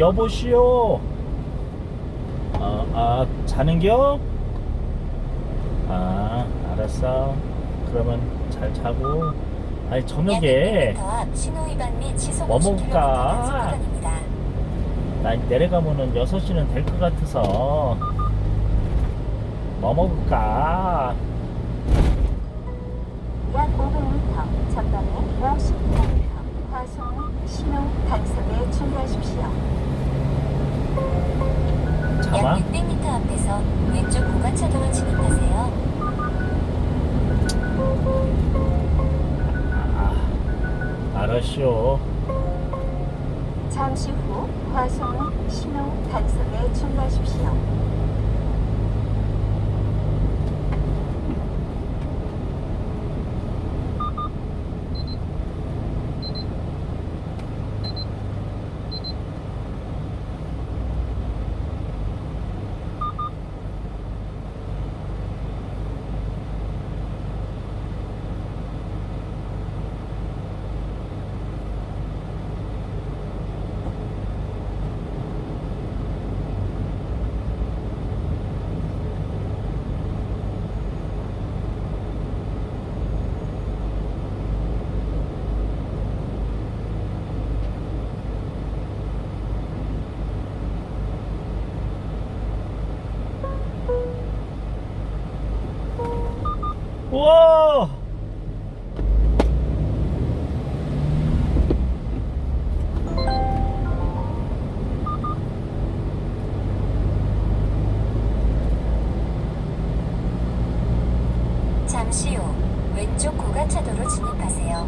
여보시오. 아, 아 자는겨? 아, 알았어. 그러면 잘 자고. 아니 저녁에 뭐 50km 먹을까? 나 내려가면은 6시는 될 것 같아서 뭐 먹을까? 약 500m 전방에 50km 과속 신호 단속에 주의하십시오. 600m 앞에서 왼쪽 고가차 도로 진입하세요. 아, 알았쇼. 잠시 후 과속 신호 단속에 주의하십시오. 우와! 잠시 후 왼쪽 고가차도로 진입하세요.